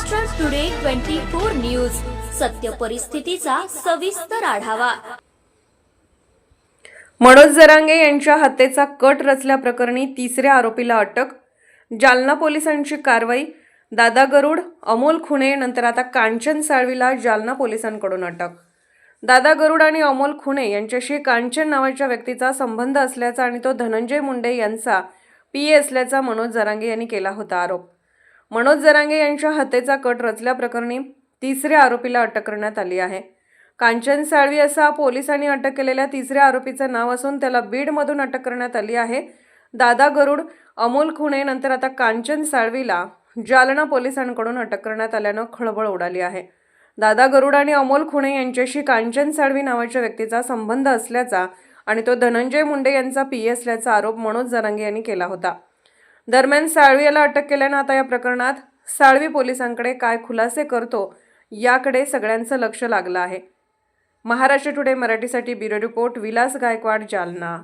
Maharashtra today twenty four news सत्य परिस्थितीचा सविस्तर आढावा. मनोज जरांगे यांच्या हत्येचा कट रचल्याप्रकरणी तिसऱ्या आरोपीला अटक. जालना पोलिसांची कारवाई. दादा गरुड अमोल खुणे नंतर आता कांचन साळवीला जालना पोलिसांकडून अटक. दादा गरुड आणि अमोल खुणे यांच्याशी कांचन नावाच्या व्यक्तीचा संबंध असल्याचा आणि तो धनंजय मुंडे यांचा पी असल्याचा मनोज जरांगे यांनी केला होता आरोप. मनोज जरांगे यांच्या हत्येचा कट रचल्याप्रकरणी तिसऱ्या आरोपीला अटक करण्यात आली आहे. कांचन साळवी असा पोलिसांनी अटक केलेल्या तिसऱ्या आरोपीचं नाव असून त्याला बीडमधून अटक करण्यात आली आहे. दादा गरुड अमोल खुणे नंतर आता कांचन साळवीला जालना पोलिसांकडून अटक करण्यात आल्यानं खळबळ उडाली आहे. दादा गरुड आणि अमोल खुणे यांच्याशी कांचन साळवी नावाच्या व्यक्तीचा संबंध असल्याचा आणि तो धनंजय मुंडे यांचा पी असल्याचा आरोप मनोज जरांगे यांनी केला होता. दरम्यान साळवी याला अटक केल्यानं आता या प्रकरणात साळवी पोलिसांकडे काय खुलासे करतो याकडे सगळ्यांचं लक्ष लागलं आहे. महाराष्ट्र टुडे मराठीसाठी ब्युरो रिपोर्ट विलास गायकवाड जालना.